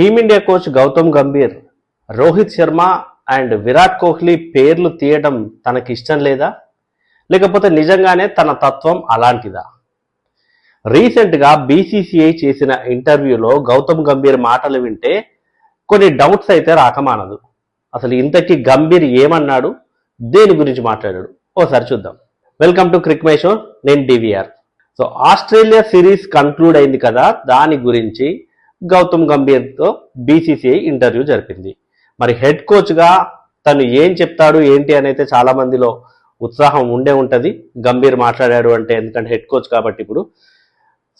Team India coach Gautam Gambhir Rohit Sharma and Virat Kohli పేర్లు తీయడం తనకి ఇష్టం లేదా? లేకపోతే నిజంగానే తన తత్వం అలాంటిదా? రీసెంట్గా బీసీసీఐ చేసిన ఇంటర్వ్యూలో గౌతమ్ గంభీర్ మాటలు వింటే కొన్ని డౌట్స్ అయితే రాకమానదు అసలు ఇంతకీ గంభీర్ ఏమన్నాడు? దేని గురించి మాట్లాడాడు? ఓసారి చూద్దాం. Welcome to crick my show నేను DVR. So Australia series conclude అయింది కదా దాని గురించి గౌతమ్ గంభీర్తో బీసీసీఐ ఇంటర్వ్యూ జరిపింది. మరి హెడ్ కోచ్గా తను ఏం చెప్తాడు ఏంటి అని అయితే చాలా మందిలో ఉత్సాహం ఉండే ఉంటుంది. గంభీర్ మాట్లాడాడు అంటే ఎందుకంటే హెడ్ కోచ్ కాబట్టి ఇప్పుడు.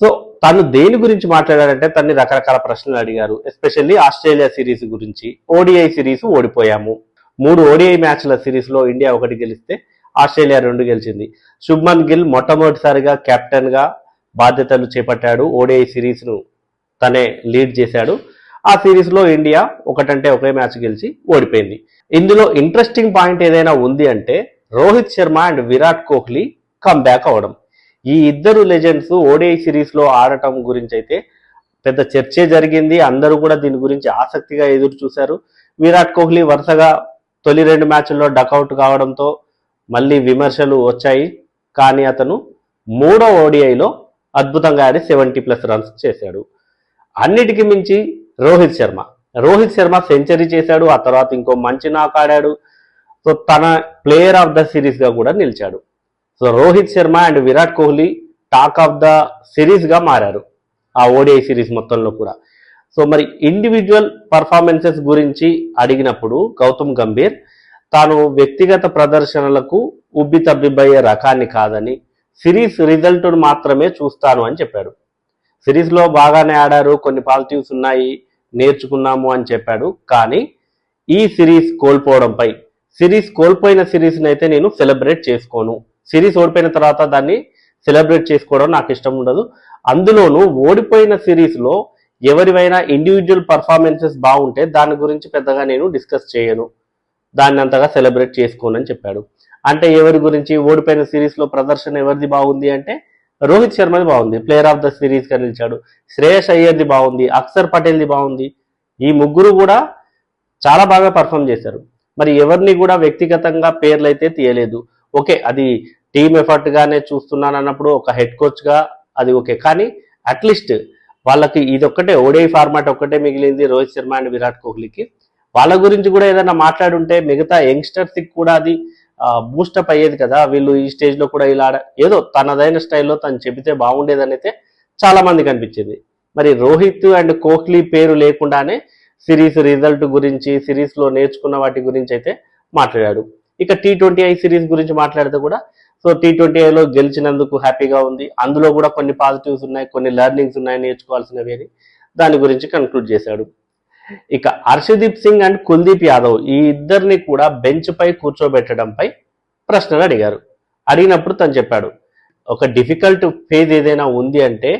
సో తను దేని గురించి మాట్లాడాడంటే తన్ని రకరకాల ప్రశ్నలు అడిగారు. ఎస్పెషల్లీ ఆస్ట్రేలియా సిరీస్ గురించి. ఓడిఐ సిరీస్ ఓడిపోయాము. మూడు ఓడిఐ మ్యాచ్ల సిరీస్లో ఇండియా ఒకటి గెలిస్తే ఆస్ట్రేలియా రెండు గెలిచింది. శుభ్మన్ గిల్ మొట్టమొదటిసారిగా కెప్టెన్గా బాధ్యతలు చేపట్టాడు. ఓడిఐ సిరీస్ను తనే లీడ్ చేశాడు. ఆ సిరీస్లో ఇండియా ఒకటంటే ఒకే మ్యాచ్ గెలిచి ఓడిపోయింది. ఇందులో ఇంట్రెస్టింగ్ పాయింట్ ఏదైనా ఉంది అంటే రోహిత్ శర్మ అండ్ విరాట్ కోహ్లీ కమ్బ్యాక్ అవడం. ఈ ఇద్దరు లెజెండ్స్ ఓడిఐ సిరీస్లో ఆడటం గురించి అయితే పెద్ద చర్చే జరిగింది. అందరూ కూడా దీని గురించి ఆసక్తిగా ఎదురు చూశారు. విరాట్ కోహ్లీ వరుసగా తొలి రెండు మ్యాచ్ల్లో డకౌట్ కావడంతో మళ్ళీ విమర్శలు వచ్చాయి. కానీ అతను మూడో ఓడిఐలో అద్భుతంగా ఆడి సెవెంటీ ప్లస్ రన్స్ చేశాడు. అన్నిటికీ మించి రోహిత్ శర్మ. రోహిత్ శర్మ సెంచరీ చేశాడు ఆ తర్వాత ఇంకో మంచి నాక్ ఆడాడు. సో తన ప్లేయర్ ఆఫ్ ద సిరీస్గా కూడా నిలిచాడు. So Rohit Sharma and Virat Kohli talk of the సిరీస్గా మారారు ఆ ఓడిఐ సిరీస్ మొత్తంలో కూడా. సో మరి ఇండివిజువల్ పర్ఫార్మెన్సెస్ గురించి అడిగినప్పుడు గౌతమ్ గంభీర్ తాను వ్యక్తిగత ప్రదర్శనలకు ఉబ్బి తబ్బిబ్బయ్యే రకాన్ని కాదని సిరీస్ రిజల్ట్ మాత్రమే చూస్తాను అని చెప్పాడు. సిరీస్లో బాగానే ఆడారు కొన్ని పాజిటివ్స్ ఉన్నాయి నేర్చుకున్నాము అని చెప్పాడు. కానీ ఈ సిరీస్ కోల్పోవడంపై సిరీస్ కోల్పోయిన సిరీస్ని అయితే నేను సెలబ్రేట్ చేసుకోను. సిరీస్ ఓడిపోయిన తర్వాత దాన్ని సెలబ్రేట్ చేసుకోవడం నాకు ఇష్టం ఉండదు. అందులోనూ ఓడిపోయిన సిరీస్లో ఎవరివైనా ఇండివిజువల్ పర్ఫార్మెన్సెస్ బాగుంటే దాని గురించి పెద్దగా నేను డిస్కస్ చేయను. దాన్ని అంతగా సెలబ్రేట్ చేసుకోనని చెప్పాడు. అంటే ఎవరి గురించి? ఓడిపోయిన సిరీస్లో ప్రదర్శన ఎవరిది బాగుంది అంటే రోహిత్ శర్మది బాగుంది. ప్లేయర్ ఆఫ్ ద సిరీస్గా నిలిచాడు. శ్రేయస్ అయ్యర్ది బాగుంది. అక్సర్ పటేల్ది బాగుంది. ఈ ముగ్గురు కూడా చాలా బాగా పర్ఫామ్ చేశారు. మరి ఎవరిని కూడా వ్యక్తిగతంగా పేర్లు అయితే తీయలేదు. ఓకే అది టీమ్ ఎఫర్ట్గానే చూస్తున్నాను అన్నప్పుడు ఒక హెడ్ కోచ్గా అది ఓకే. కానీ అట్లీస్ట్ వాళ్ళకి ఇది ఒక్కటే ఫార్మాట్ ఒక్కటే మిగిలింది రోహిత్ శర్మ అండ్ విరాట్ కోహ్లీకి. వాళ్ళ గురించి కూడా ఏదైనా మాట్లాడుంటే మిగతా యంగ్స్టర్స్కి కూడా అది బూస్టప్ అయ్యేది కదా వీళ్ళు ఈ స్టేజ్లో కూడా ఇలా ఏదో తనదైన స్టైల్లో తను చెబితే బాగుండేదని అయితే చాలా మందికి అనిపించింది. మరి రోహిత్ అండ్ కోహ్లీ పేరు లేకుండానే సిరీస్ రిజల్ట్ గురించి సిరీస్లో నేర్చుకున్న వాటి గురించి అయితే మాట్లాడాడు. ఇక టీ ట్వంటీ ఐ సిరీస్ గురించి మాట్లాడితే కూడా సో టీ ట్వంటీ ఐలో గెలిచినందుకు హ్యాపీగా ఉంది. అందులో కూడా కొన్ని పాజిటివ్స్ ఉన్నాయి కొన్ని లెర్నింగ్స్ ఉన్నాయి నేర్చుకోవాల్సినవి అని దాని గురించి కన్క్లూడ్ చేశాడు. ఇక హర్షదీప్ సింగ్ అండ్ కుల్దీప్ యాదవ్ ఈ ఇద్దరిని కూడా బెంచ్ పై కూర్చోబెట్టడంపై ప్రశ్నలు అడిగారు. అడిగినప్పుడు తను చెప్పాడు ఒక డిఫికల్ట్ ఫేజ్ ఏదైనా ఉంది అంటే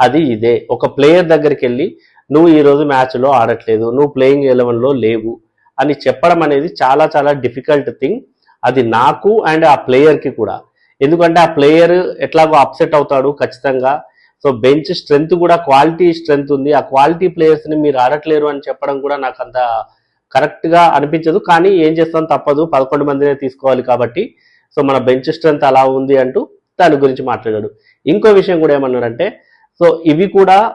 అది ఇదే. ఒక ప్లేయర్ దగ్గరికి వెళ్ళి నువ్వు ఈ రోజు మ్యాచ్లో ఆడట్లేదు నువ్వు ప్లేయింగ్ ఎలెవెన్లో లేవు అని చెప్పడం అనేది చాలా చాలా డిఫికల్ట్ థింగ్. అది నాకు అండ్ ఆ ప్లేయర్కి కూడా. ఎందుకంటే ఆ ప్లేయర్ ఎట్లాగో అప్సెట్ అవుతాడు ఖచ్చితంగా. సో బెంచ్ స్ట్రెంత్ కూడా క్వాలిటీ స్ట్రెంత్ ఉంది. ఆ క్వాలిటీ ప్లేయర్స్ని మీరు ఆడట్లేరు అని చెప్పడం కూడా నాకు అంత కరెక్ట్గా అనిపించదు. కానీ ఏం చేస్తాం? తప్పదు. పదకొండు మందినే తీసుకోవాలి కాబట్టి. సో మన బెంచ్ స్ట్రెంత్ అలా ఉంది అంటూ దాని గురించి మాట్లాడాడు. ఇంకో విషయం కూడా ఏమన్నాడంటే సో ఇవి కూడా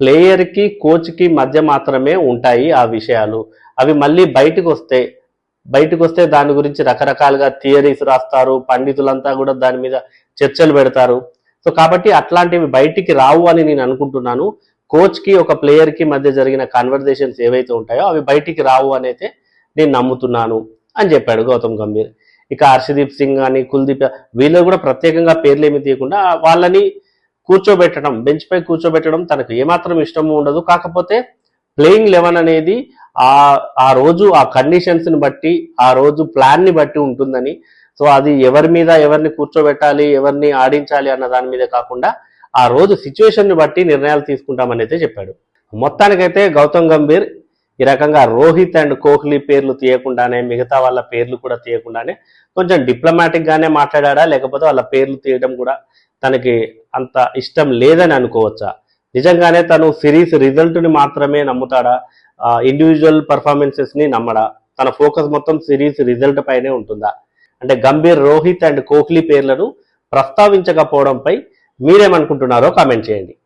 ప్లేయర్కి కోచ్కి మధ్య మాత్రమే ఉంటాయి ఆ విషయాలు. అవి మళ్ళీ బయటకు వస్తే బయటకు వస్తే దాని గురించి రకరకాలుగా థియరీస్ రాస్తారు. పండితులంతా కూడా దాని మీద చర్చలు పెడతారు. సో కాబట్టి అట్లాంటివి బయటికి రావు అని నేను అనుకుంటున్నాను. కోచ్కి ఒక ప్లేయర్కి మధ్య జరిగిన కన్వర్జేషన్స్ ఏవైతే ఉంటాయో అవి బయటికి రావు అని అయితే నేను నమ్ముతున్నాను అని చెప్పాడు గౌతమ్ గంభీర్. ఇక హర్షదీప్ సింగ్ అని కుల్దీప్ వీళ్ళు కూడా ప్రత్యేకంగా పేర్లేమి తీయకుండా వాళ్ళని కూర్చోబెట్టడం బెంచ్ పై కూర్చోబెట్టడం తనకు ఏమాత్రం ఇష్టము ఉండదు. కాకపోతే ప్లేయింగ్ లెవెన్ అనేది ఆ ఆ రోజు ఆ కండిషన్స్ని బట్టి ఆ రోజు ప్లాన్ని బట్టి ఉంటుందని సో అది ఎవరి మీద ఎవరిని కూర్చోబెట్టాలి ఎవరిని ఆడించాలి అన్న దాని మీద కాకుండా ఆ రోజు సిచ్యువేషన్ని బట్టి నిర్ణయాలు తీసుకుంటామని అయితే చెప్పాడు. మొత్తానికైతే గౌతమ్ గంభీర్ ఈ రకంగా రోహిత్ అండ్ కోహ్లీ పేర్లు తీయకుండానే మిగతా వాళ్ళ పేర్లు కూడా తీయకుండానే కొంచెం డిప్లొమాటిక్ గానే మాట్లాడా లేకపోతే వాళ్ళ పేర్లు తీయడం కూడా తనకి అంత ఇష్టం లేదని అనుకోవచ్చా? నిజంగానే తను సిరీస్ రిజల్ట్ని మాత్రమే నమ్ముతాడా? ఇండివిజువల్ పర్ఫార్మెన్సెస్ని నమ్మడా? తన ఫోకస్ మొత్తం సిరీస్ రిజల్ట్ పైనే ఉంటుందా? అంటే గంభీర్ రోహిత్ అండ్ కోహ్లీ పేర్లను ప్రస్తావించకపోవడంపై మీరేమనుకుంటున్నారో కామెంట్ చేయండి.